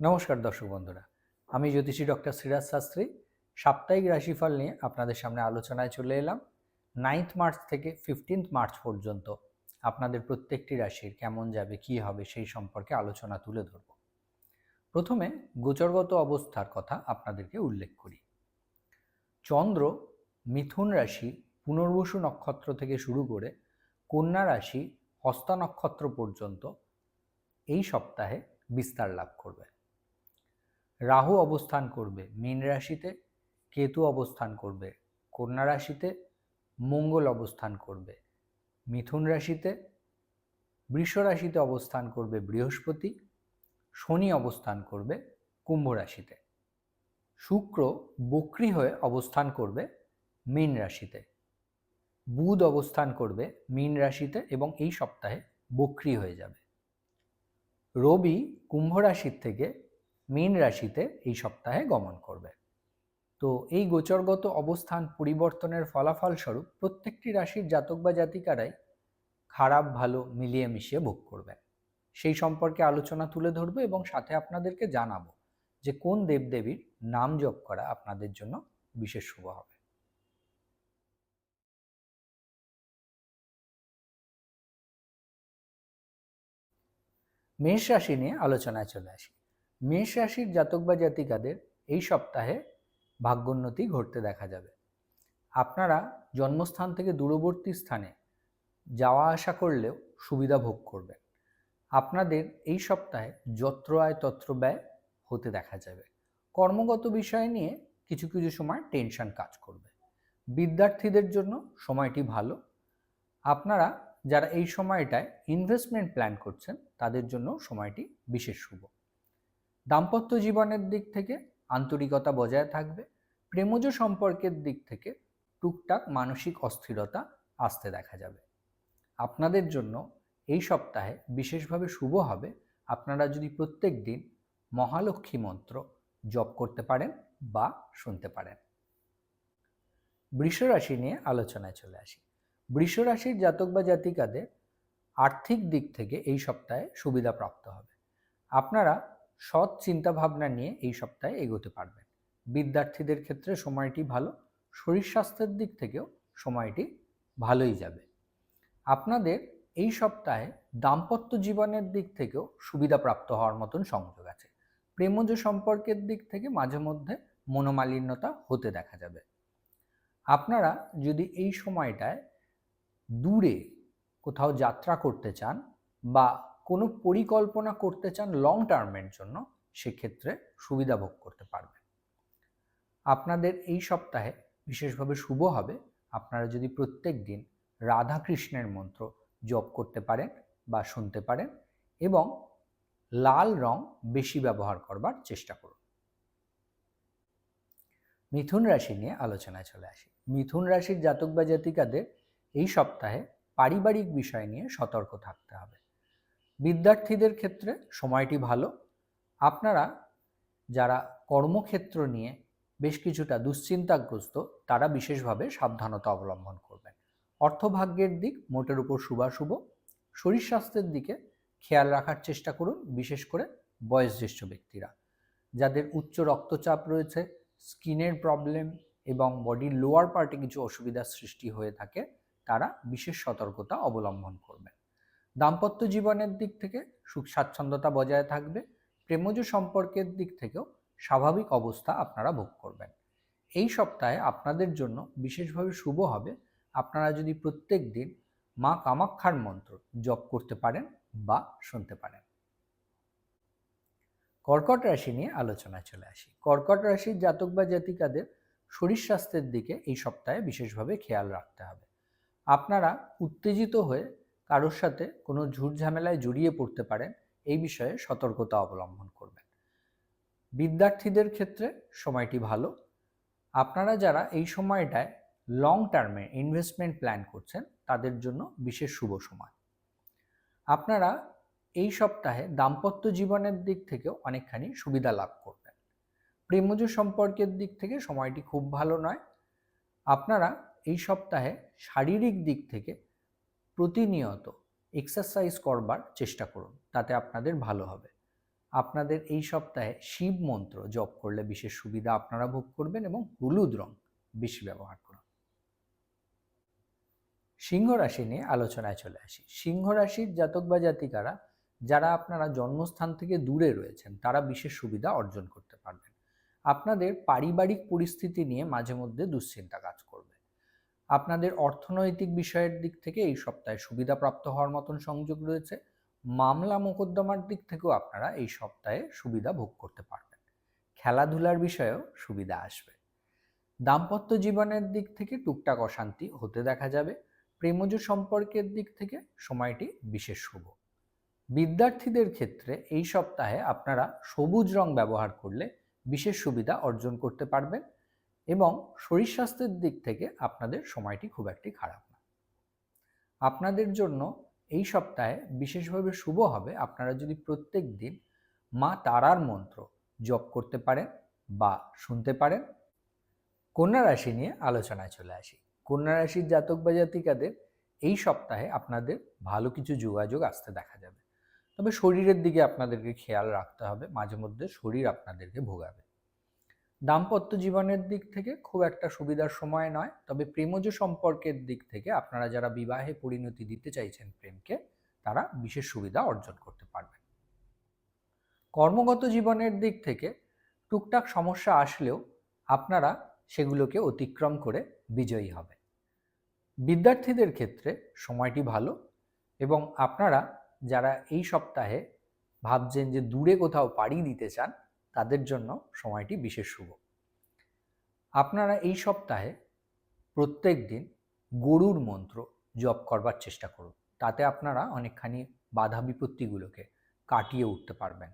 নমস্কার দর্শক বন্ধুরা। আমি জ্যোতিষী ডক্টর সিরাজ শাস্ত্রী। সাপ্তাহিক রাশিফল নিয়ে আপনাদের সামনে আলোচনায় চলে এলাম। নাইন্থ মার্চ থেকে ফিফটিন্থ মার্চ পর্যন্ত আপনাদের প্রত্যেকটি রাশির কেমন যাবে, কি হবে সেই সম্পর্কে আলোচনা তুলে ধরব। প্রথমে গোচরগত অবস্থার কথা আপনাদেরকে উল্লেখ করি। চন্দ্র মিথুন রাশি পুনর্বসু নক্ষত্র থেকে শুরু করে কন্যা রাশি হস্তা নক্ষত্র পর্যন্ত এই সপ্তাহে বিস্তার লাভ করবে। রাহু অবস্থান করবে, মীন রাশিতে কেতু অবস্থান করবে, কন্যা রাশিতে মঙ্গল অবস্থান করবে, মিথুন রাশিতে বৃষ রাশিতে অবস্থান করবে বৃহস্পতি, শনি অবস্থান করবে কুম্ভ রাশিতে। শুক্র বক্রি হয়ে অবস্থান করবে মীন রাশিতে। বুধ অবস্থান করবে মীন রাশিতে এবং এই সপ্তাহে বক্রি হয়ে যাবে। রবি কুম্ভ রাশির থেকে মীন রাশিতে এই সপ্তাহে গমন করবে। তো এই গোচরগত অবস্থান পরিবর্তনের ফলাফল স্বরূপ প্রত্যেকটি রাশির জাতক বা জাতিকারাই খারাপ, ভালো, মিলিয়ে মিশিয়ে ভোগ করবেন সেই সম্পর্কে আলোচনা তুলে ধরবো এবং সাথে আপনাদেরকে জানাব যে কোন দেবদেবীর নাম জপ করা আপনাদের জন্য বিশেষ শুভ হবে। মেষ রাশি নিয়ে আলোচনায় চলে আসি। মেষ রাশির জাতক বা জাতিকাদের এই সপ্তাহে ভাগ্যোন্নতি ঘটতে দেখা যাবে। আপনারা জন্মস্থান থেকে দূরবর্তী স্থানে যাওয়া আসা করলেও সুবিধা ভোগ করবেন। আপনাদের এই সপ্তাহে যত্র আয় তত্র ব্যয় হতে দেখা যাবে। কর্মগত বিষয় নিয়ে কিছু কিছু সময় টেনশন কাজ করবে। বিদ্যার্থীদের জন্য সময়টি ভালো। আপনারা যারা এই সময়টায় ইনভেস্টমেন্ট প্ল্যান করছেন, তাদের জন্য সময়টি বিশেষ শুভ। দাম্পত্য জীবনের দিক থেকে আন্তরিকতা বজায় থাকবে, প্রেমজ সম্পর্কের দিক থেকে টুকটাক মানসিক অস্থিরতা আসতে দেখা যাবে। আপনাদের জন্য এই সপ্তাহে বিশেষভাবে শুভ হবে, আপনারা যদি প্রত্যেক দিন মহালক্ষ্মী মন্ত্র জপ করতে পারেন বা শুনতে পারেন। বৃষরাশি নিয়ে আলোচনায় চলে আসি। বৃষ রাশির জাতক বা জাতিকাদের আর্থিক দিক থেকে এই সপ্তাহে সুবিধা প্রাপ্ত হবে। আপনারা সৎ চিন্তা ভাবনা নিয়ে এই সপ্তাহে এগোতে পারবেন। বিদ্যার্থীদের ক্ষেত্রে সময়টি ভালো, শরীর স্বাস্থ্যের দিক থেকেও সময়টি ভালোই যাবে। আপনাদের এই সপ্তাহে দাম্পত্য জীবনের দিক থেকেও সুবিধা প্রাপ্ত হওয়ার মতন সংযোগ আছে। প্রেমজ সম্পর্কের দিক থেকে মাঝে মধ্যে মনোমালিন্যতা হতে দেখা যাবে। আপনারা যদি এই সময়টায় দূরে কোথাও যাত্রা করতে চান বা কোনো পরিকল্পনা করতে চান লং টার্মের জন্য, সেক্ষেত্রে সুবিধা ভোগ করতে পারবেন। আপনাদের এই সপ্তাহে বিশেষভাবে শুভ হবে। আপনারা যদি প্রত্যেক দিন রাধাকৃষ্ণের মন্ত্র জপ করতে পারেন বা শুনতে পারেন এবং লাল রং বেশি ব্যবহার করবার চেষ্টা করুন। মিথুন রাশি নিয়ে আলোচনায় চলে আসি। মিথুন রাশির জাতক বা জাতিকাদের এই সপ্তাহে পারিবারিক বিষয় নিয়ে সতর্ক থাকতে হবে। বিদ্যার্থীদের ক্ষেত্রে সময়টি ভালো। আপনারা যারা কর্মক্ষেত্র নিয়ে বেশ কিছুটা দুশ্চিন্তাগ্রস্ত, তারা বিশেষভাবে সাবধানতা অবলম্বন করবেন। অর্থভাগ্যের দিক মোটের উপর শুভাশুভ। শরীর স্বাস্থ্যের দিকে খেয়াল রাখার চেষ্টা করুন, বিশেষ করে বয়োজ্যেষ্ঠ ব্যক্তিরা। যাদের উচ্চ রক্তচাপ রয়েছে, স্কিনের প্রবলেম এবং বডির লোয়ার পার্টে কিছু অসুবিধার সৃষ্টি হয়ে থাকে, তারা বিশেষ সতর্কতা অবলম্বন করবেন। দাম্পত্য জীবনের দিক থেকে সুখ স্বাচ্ছন্দ্যতা বজায় থাকবে, প্রেমজ সম্পর্কের দিক থেকেও স্বাভাবিক অবস্থা আপনারা ভোগ করবেন। এই সপ্তাহে আপনাদের জন্য বিশেষভাবে শুভ হবে, আপনারা যদি প্রত্যেক দিন মা কামাক্ষার মন্ত্র জপ করতে পারেন বা শুনতে পারেন। কর্কট রাশি নিয়ে আলোচনায় চলে আসি। কর্কট রাশির জাতক বা জাতিকাদের শরীর স্বাস্থ্যের দিকে এই সপ্তাহে বিশেষভাবে খেয়াল রাখতে হবে। আপনারা উত্তেজিত হয়ে কারোর সাথে কোনো ঝুট ঝামেলায় জড়িয়ে পড়তে পারেন, এই বিষয়ে সতর্কতা অবলম্বন করবেন। বিদ্যার্থীদের ক্ষেত্রে সময়টি ভালো। আপনারা যারা এই সময়টায় লং টার্মে ইনভেস্টমেন্ট প্ল্যান করছেন, তাদের জন্য বিশেষ শুভ সময়। আপনারা এই সপ্তাহে দাম্পত্য জীবনের দিক থেকেও অনেকখানি সুবিধা লাভ করবেন। প্রেমজ সম্পর্কের দিক থেকে সময়টি খুব ভালো নয়। আপনারা এই সপ্তাহে শারীরিক দিক থেকে প্রতিনিয়ত এক্সারসাইজ করবার চেষ্টা করুন, তাতে আপনাদের ভালো হবে। আপনাদের এই সপ্তাহে শিব মন্ত্র জপ করলে বিশেষ সুবিধা আপনারা ভোগ করবেন এবং হলুদ রং বেশি ব্যবহার করুন। সিংহ রাশি নিয়ে আলোচনায় চলে আসি। সিংহ রাশির জাতক বা জাতিকারা, যারা আপনারা জন্মস্থান থেকে দূরে রয়েছেন, তারা বিশেষ সুবিধা অর্জন করতে পারবেন। আপনাদের পারিবারিক পরিস্থিতি নিয়ে মাঝে মধ্যে দুশ্চিন্তা কাজ করবে আপনাদের অর্থনৈতিক বিষয়ের দিক থেকে এই সপ্তাহে সুবিধাপ্রাপ্ত হওয়ার মতন সংযোগ রয়েছে। মামলা মোকদ্দমার দিক থেকেও আপনারা এই সপ্তাহে সুবিধা ভোগ করতে পারবেন। খেলাধুলার বিষয়েও সুবিধা আসবে। দাম্পত্য জীবনের দিক থেকে টুকটাক অশান্তি হতে দেখা যাবে। প্রেমজ সম্পর্কের দিক থেকে সময়টি বিশেষ শুভ। বিদ্যার্থীদের ক্ষেত্রে এই সপ্তাহে আপনারা সবুজ রং ব্যবহার করলে বিশেষ সুবিধা অর্জন করতে পারবেন। এবং শরীর স্বাস্থ্যের দিক থেকে আপনাদের সময়টি খুব একটি খারাপ না। আপনাদের জন্য এই সপ্তাহে বিশেষভাবে শুভ হবে আপনারা যদি প্রত্যেক দিন মা তারার মন্ত্র জপ করতে পারেন বা শুনতে পারেন। কন্যা রাশি নিয়ে আলোচনায় চলে আসি। কন্যা রাশির জাতক বা জাতিকাদের এই সপ্তাহে আপনাদের ভালো কিছু যোগাযোগ আসতে দেখা যাবে। তবে শরীরের দিকে আপনাদেরকে খেয়াল রাখতে হবে মাঝে মধ্যে শরীর আপনাদেরকে ভোগাবে। দাম্পত্য জীবনের দিক থেকে খুব একটা সুবিধার সময় নয়, তবে প্রেমজ সম্পর্কের দিক থেকে আপনারা যারা বিবাহে পরিণতি দিতে চাইছেন প্রেমকে, তারা বিশেষ সুবিধা অর্জন করতে পারবেন। কর্মগত জীবনের দিক থেকে টুকটাক সমস্যা আসলেও আপনারা সেগুলোকে অতিক্রম করে বিজয়ী হবে বিদ্যার্থীদের ক্ষেত্রে সময়টি ভালো এবং আপনারা যারা এই সপ্তাহে ভাবছেন যে দূরে কোথাও পাড়ি দিতে চান তাদের জন্য সময়টি বিশেষ শুভ। আপনারা এই সপ্তাহে প্রত্যেক দিন গরুর মন্ত্র জপ করবার চেষ্টা করুন। তাতে আপনারা অনেকখানি বাধা বিপত্তিগুলোকে কাটিয়ে উঠতে পারবেন।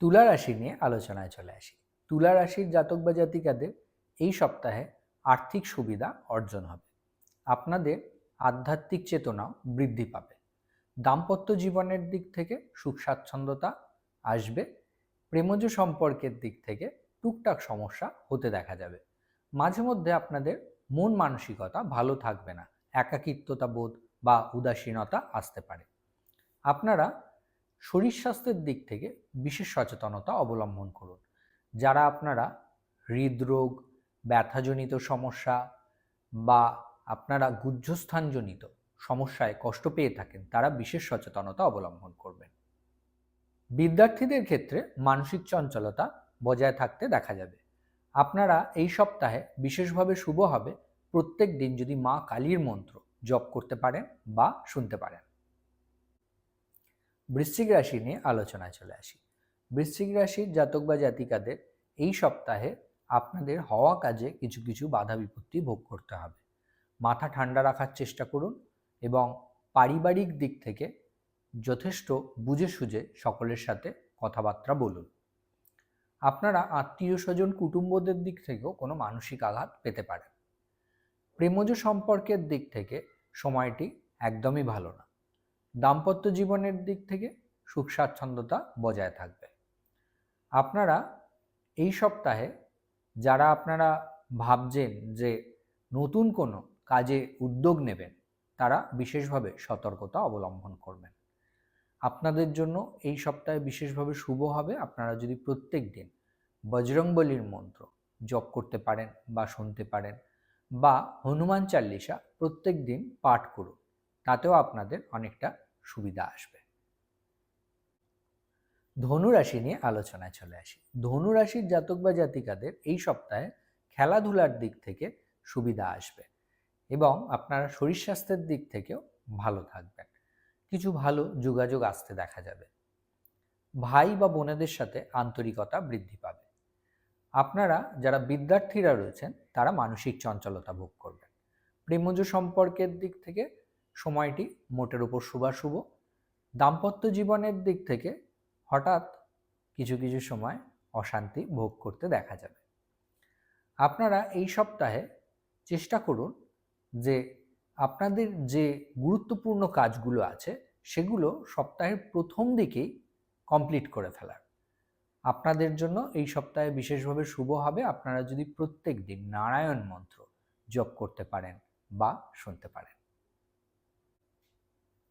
তুলা রাশি নিয়ে আলোচনায় চলে আসি। তুলা রাশির জাতক বা জাতিকাদের এই সপ্তাহে আর্থিক সুবিধা অর্জন হবে। আপনাদের আধ্যাত্মিক চেতনাও বৃদ্ধি পাবে। দাম্পত্য জীবনের দিক থেকে সুখ স্বাচ্ছন্দ্যতা আসবে। প্রেমজ সম্পর্কের দিক থেকে টুকটাক সমস্যা হতে দেখা যাবে। মাঝে মধ্যে আপনাদের মন মানসিকতা ভালো থাকবে না, একাকিত্বতা বোধ বা উদাসীনতা আসতে পারে। আপনারা শরীর স্বাস্থ্যের দিক থেকে বিশেষ সচেতনতা অবলম্বন করুন। যারা আপনারা হৃদরোগ, ব্যথাজনিত সমস্যা বা আপনারা গুহ্যস্থানজনিত সমস্যায় কষ্ট পেয়ে থাকেন, তারা বিশেষ সচেতনতা অবলম্বন করবেন। বিদ্যার্থীদের ক্ষেত্রে মানসিক চঞ্চলতা বজায় থাকতে দেখা যাবে। আপনারা এই সপ্তাহে বিশেষভাবে শুভ হবে প্রত্যেক দিন যদি মা কালীর মন্ত্র জপ করতে পারেন বা শুনতে পারেন। বৃশ্চিক রাশি নিয়ে আলোচনায় চলে আসি। বৃশ্চিক রাশির জাতক বা জাতিকাদের এই সপ্তাহে আপনাদের হওয়া কাজে কিছু কিছু বাধা বিপত্তি ভোগ করতে হবে। মাথা ঠান্ডা রাখার চেষ্টা করুন এবং পারিবারিক দিক থেকে যথেষ্ট বুঝে সুঝে সকলের সাথে কথাবার্তা বলুন। আপনারা আত্মীয় স্বজন কুটুম্বদের দিক থেকেও কোনো মানসিক আঘাত পেতে পারেন প্রেমজ সম্পর্কের দিক থেকে সময়টি একদমই ভালো না। দাম্পত্য জীবনের দিক থেকে সুখ স্বাচ্ছন্দ্যতা বজায় থাকবে। আপনারা এই সপ্তাহে যারা আপনারা ভাবছেন যে নতুন কোনো কাজে উদ্যোগ নেবেন, তারা বিশেষভাবে সতর্কতা অবলম্বন করবেন। আপনাদের জন্য এই সপ্তাহে বিশেষভাবে শুভ হবে। আপনারা যদি প্রত্যেক দিন বজরংবলির মন্ত্র জপ করতে পারেন বা শুনতে পারেন বা হনুমান চাল্লিশা প্রত্যেক দিন পাঠ করুন, তাতেও আপনাদের অনেকটা সুবিধা আসবে। ধনুরাশি নিয়ে আলোচনায় চলে আসি। ধনুরাশির জাতক বা জাতিকাদের এই সপ্তাহে খেলাধুলার দিক থেকে সুবিধা আসবে এবং আপনারা শরীর স্বাস্থ্যের দিক থেকেও ভালো থাকবেন। কিছু ভালো যোগাযোগ আসতে দেখা যাবে। ভাই বা বোনেদের সাথে আন্তরিকতা বৃদ্ধি পাবে। আপনারা যারা বিদ্যার্থীরা রয়েছেন, তারা মানসিক চঞ্চলতা ভোগ করবেন। প্রেমজ সম্পর্কের দিক থেকে সময়টি মোটের উপর শুভাশুভ। দাম্পত্য জীবনের দিক থেকে হঠাৎ কিছু কিছু সময় অশান্তি ভোগ করতে দেখা যাবে। আপনারা এই সপ্তাহে চেষ্টা করুন যে আপনাদের যে গুরুত্বপূর্ণ কাজগুলো আছে, সেগুলো সপ্তাহের প্রথম দিকেই কমপ্লিট করে ফেলার। আপনাদের জন্য এই সপ্তাহে বিশেষভাবে শুভ হবে আপনারা যদি প্রত্যেক দিন নারায়ণ মন্ত্র জপ করতে পারেন বা শুনতে পারেন।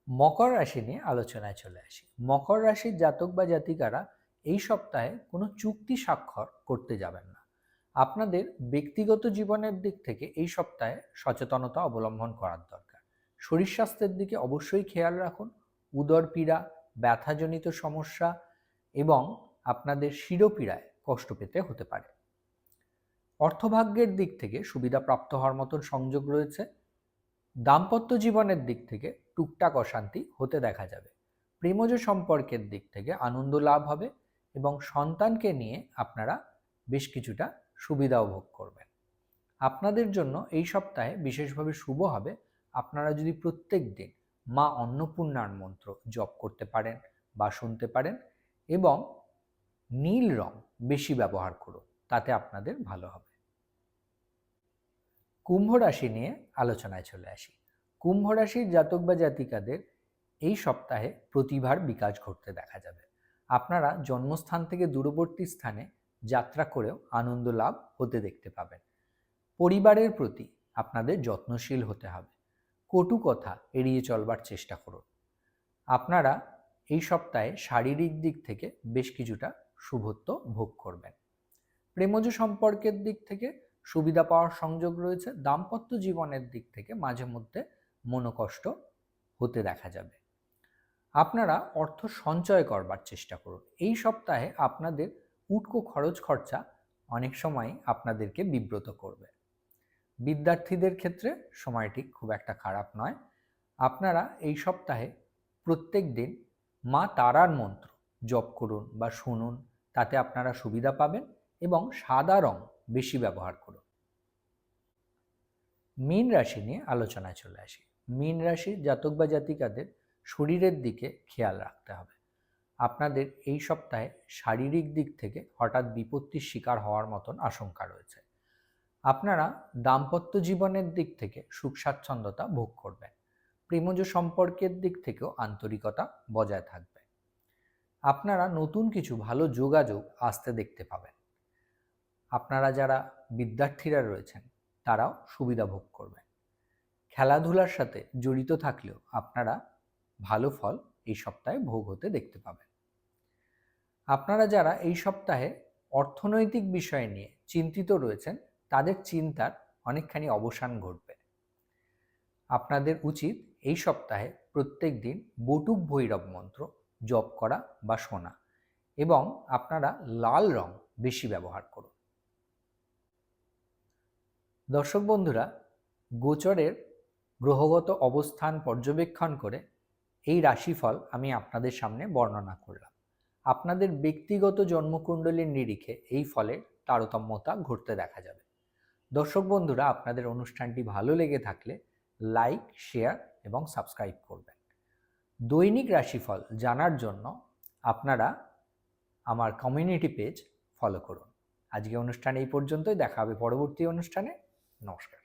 মকর রাশি নিয়ে আলোচনায় চলে আসি। মকর রাশির জাতক বা জাতিকারা এই সপ্তাহে কোনো চুক্তি স্বাক্ষর করতে যাবেন না। আপনাদের ব্যক্তিগত জীবনের দিক থেকে এই সপ্তাহে সচেতনতা অবলম্বন করার দরকার। শরীর স্বাস্থ্যের দিকে অবশ্যই খেয়াল রাখুন। উদর পীড়া ব্যথাজনিত সমস্যা এবং আপনাদের শিরোপীড়ায় কষ্ট পেতে হতে পারে। অর্থভাগ্যের দিক থেকে সুবিধা প্রাপ্ত হওয়ার মতন সংযোগ রয়েছে। দাম্পত্য জীবনের দিক থেকে টুকটাক অশান্তি হতে দেখা যাবে। প্রেমজ সম্পর্কের দিক থেকে আনন্দ লাভ হবে এবং সন্তানকে নিয়ে আপনারা বেশ কিছুটা সুবিধাও ভোগ করবেন। আপনাদের জন্য এই সপ্তাহে বিশেষভাবে শুভ হবে, আপনারা যদি প্রত্যেক দিন মা অন্নপূর্ণার মন্ত্র জপ করতে পারেন বা শুনতে পারেন এবং নীল রং বেশি ব্যবহার করুন, তাতে আপনাদের ভালো হবে। কুম্ভ রাশি নিয়ে আলোচনায় চলে আসি। কুম্ভ রাশির জাতক বা জাতিকাদের এই সপ্তাহে প্রতিভার বিকাশ ঘটতে দেখা যাবে। আপনারা জন্মস্থান থেকে দূরবর্তী স্থানে যাত্রা করেও আনন্দ লাভ হতে দেখতে পাবেন। পরিবারের প্রতি আপনাদের যত্নশীল হতে হবে। কটু কথা এড়িয়ে চলবার চেষ্টা করুন। আপনারা এই সপ্তাহে শারীরিক দিক থেকে বেশ কিছুটা শুভত্ব ভোগ করবেন। প্রেমজ সম্পর্কের দিক থেকে সুবিধা পাওয়ার সংযোগ রয়েছে। দাম্পত্য জীবনের দিক থেকে মাঝে মধ্যে মনোকষ্ট হতে দেখা যাবে। আপনারা অর্থ সঞ্চয় করবার চেষ্টা করুন। এই সপ্তাহে আপনাদের উটকো খরচ খরচা অনেক সময় আপনাদেরকে বিব্রত করবে। বিদ্যার্থীদের ক্ষেত্রে সময়টি খুব একটা খারাপ নয়। আপনারা এই সপ্তাহে প্রত্যেক দিন মা তারার মন্ত্র জপ করুন বা শুনুন, তাতে আপনারা সুবিধা পাবেন এবং সাদা রং বেশি ব্যবহার করুন। মীন রাশি নিয়ে আলোচনায় চলে আসি। মীন রাশির জাতক বা জাতিকাদের শরীরের দিকে খেয়াল রাখতে হবে। আপনাদের এই সপ্তাহে শারীরিক দিক থেকে হঠাৎ বিপত্তির শিকার হওয়ার মতন আশঙ্কা রয়েছে। আপনারা দাম্পত্য জীবনের দিক থেকে সুখ স্বাচ্ছন্দ্যতা ভোগ করবেন। প্রেমজ সম্পর্কের দিক থেকেও আন্তরিকতা বজায় থাকবে। আপনারা নতুন কিছু ভালো যোগাযোগ আসতে দেখতে পাবেন। আপনারা যারা বিদ্যার্থীরা রয়েছেন, তারাও সুবিধা ভোগ করবেন। খেলাধুলার সাথে জড়িত থাকলেও আপনারা ভালো ফল এই সপ্তাহে ভোগ হতে দেখতে পাবেন। আপনারা যারা এই সপ্তাহে অর্থনৈতিক বিষয় নিয়ে চিন্তিত রয়েছেন, তাদের চিন্তার অনেকখানি অবসান ঘটবে। আপনাদের উচিত এই সপ্তাহে প্রত্যেক দিন বটুক ভৈরব মন্ত্র জপ করা বা শোনা এবং আপনারা লাল রং বেশি ব্যবহার করুন। দর্শক বন্ধুরা, গোচরের গ্রহগত অবস্থান পর্যবেক্ষণ করে এই রাশিফল আমি আপনাদের সামনে বর্ণনা করলাম। আপনাদের ব্যক্তিগত জন্মকুণ্ডলীর নিরিখে এই ফলের তারতম্যতা ঘটতে দেখা যাবে। দর্শক বন্ধুরা, আপনাদের অনুষ্ঠানটি ভালো লেগে থাকলে লাইক, শেয়ার এবং সাবস্ক্রাইব করবেন। দৈনিক রাশিফল জানার জন্য আপনারা আমার কমিউনিটি পেজ ফলো করুন। আজকে অনুষ্ঠান এই পর্যন্তই। দেখা হবে পরবর্তী অনুষ্ঠানে। নমস্কার।